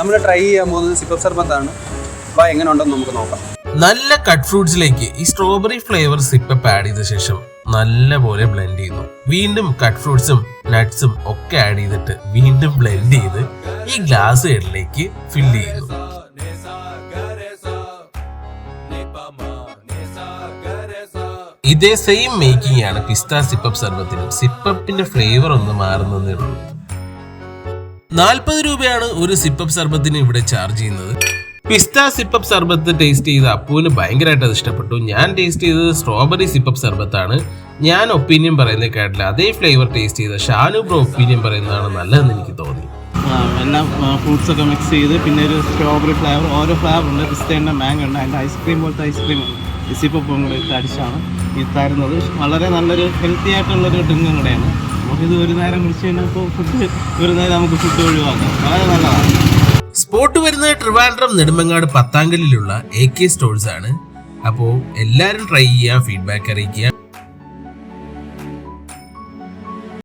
നമ്മൾ ട്രൈ ചെയ്യാൻ പോകുന്നത് സിപ്പപ്പ് സർബത്താണ് അപ്പോൾ എങ്ങനെ ഉണ്ടെന്ന് നമുക്ക് നോക്കാം. നല്ല കട്ട് ഫ്രൂട്ട്സിലേക്ക് ഈ സ്ട്രോബെറി ഫ്ലേവർ സിപ്പപ്പ് ആഡ് ചെയ്ത ശേഷം നല്ല പോലെ ബ്ലെൻഡ് ചെയ്യുന്നു. വീണ്ടും കട്ട് ഫ്രൂട്ട്സും നട്ട്സും ഒക്കെ ആഡ് ചെയ്തിട്ട് വീണ്ടും ബ്ലെൻഡ് ചെയ്ത് ഈ ഗ്ലാസ് ഹെഡിലേക്ക് ഫില്ല് ചെയ്യുന്നു. ഇതേ സെയിം മേക്കിംഗ് ആണ് പിസ്ത സിപ്പപ്പ് സർബത്തിനും സിപ്പപ്പിന്റെ ഫ്ലേവർ ഒന്ന് മാറുന്നതേ ഉള്ളൂ. നാൽപ്പത് രൂപയാണ് ഒരു സിപ്പപ്പ് സർബത്തിന് ഇവിടെ ചാർജ് ചെയ്യുന്നത്. പിസ്ത സിപ്പപ്പ് സർബത്ത് ടേസ്റ്റ് ചെയ്ത് അപ്പുവിന് ഭയങ്കരമായിട്ട് അത് ഇഷ്ടപ്പെട്ടു. ഞാൻ ടേസ്റ്റ് ചെയ്തത് സ്ട്രോബെറി സിപ്പപ്പ് സർബത്താണ്. ഞാൻ ഒപ്പീനിയൻ പറയുന്നത് കേട്ടില്ല. അതേ ഫ്ലേവർ ടേസ്റ്റ് ചെയ്ത ഷാനു ബ്രോ ഒപ്പീനിയൻ പറയുന്നതാണ് നല്ലതെന്ന് എനിക്ക് തോന്നി. എല്ലാം ഫ്രൂട്ട്സ് ഒക്കെ മിക്സ് ചെയ്ത് പിന്നെ ഒരു സ്ട്രോബെറി ഫ്ലേവർ ഓരോ ഫ്ലേവർ ഉണ്ട്. പിസ്തേന്റെ മാങ്ങ ഉണ്ട് അതിന്റെ ഐസ്ക്രീം പോലത്തെ ഐസ്ക്രീം ഇസിപ്പം കൂടെ അടിച്ചാണ് ഈ തരുന്നത്. വളരെ നല്ലൊരു ഹെൽത്തി ആയിട്ടുള്ളൊരു ഡ്രിങ്കും കൂടെയാണ്. നമുക്കിത് ഒരു നേരം കുടിച്ച് കഴിഞ്ഞാൽ ഇപ്പോൾ ഫുഡ് ഒരു നേരം നമുക്ക് ഫുഡ് ഒഴിവാക്കാം. വളരെ നല്ലതാണ്. സ്പോട്ട് വരുന്നത് ട്രിവാൻഡ്രം നെടുമങ്ങാട് പത്താങ്കലിലുള്ള എ കെ സ്റ്റോഴ്സ് ആണ്. അപ്പോൾ എല്ലാവരും ട്രൈ ചെയ്യുക ഫീഡ്ബാക്ക് അറിയിക്കുക.